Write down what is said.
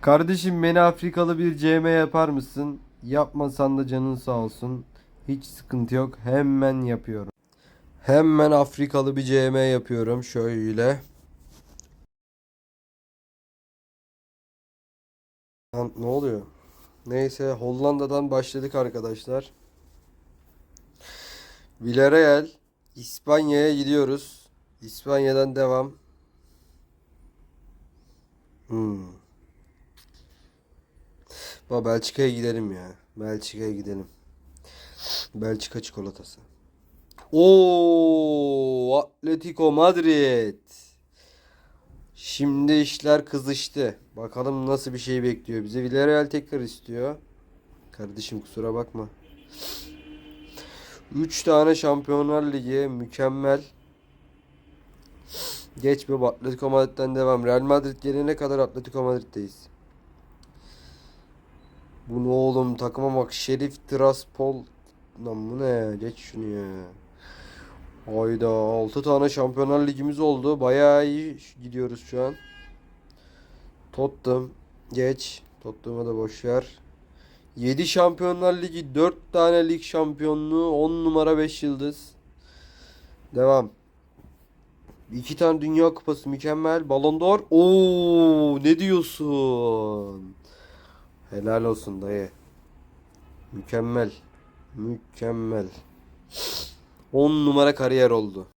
Kardeşim beni Afrikalı bir CM yapar mısın? Yapmasan da canın sağ olsun. Hiç sıkıntı yok. Hemen yapıyorum. Hemen Afrikalı bir CM yapıyorum. Şöyle. Ne oluyor? Neyse Hollanda'dan başladık arkadaşlar. Villarreal, İspanya'ya gidiyoruz. İspanya'dan devam. Hmm. Baba Belçika'ya gidelim ya. Belçika'ya gidelim. Belçika çikolatası. Oo, Atletico Madrid. Şimdi işler kızıştı. Bakalım nasıl bir şey bekliyor bizi. Villarreal tekrar istiyor. Kardeşim kusura bakma. 3 tane Şampiyonlar Ligi mükemmel. Geç bir Atletico Madrid'den devam. Real Madrid gelene kadar Atletico Madrid'deyiz. Bu ne oğlum takıma bak Şerif Tiraspol. Lan bu ne? Geç şunu ya. Hayda 6 tane Şampiyonlar Ligimiz oldu. Bayağı iyi gidiyoruz şu an. Tottenham geç. Tottenham'a da boş ver. 7 Şampiyonlar Ligi, 4 tane lig şampiyonluğu, 10 numara 5 yıldız. Devam. 2 tane Dünya Kupası mükemmel. Ballon d'Or. Oo, ne diyorsun? Helal olsun dayı. Mükemmel. Mükemmel. 10 numara kariyer oldu.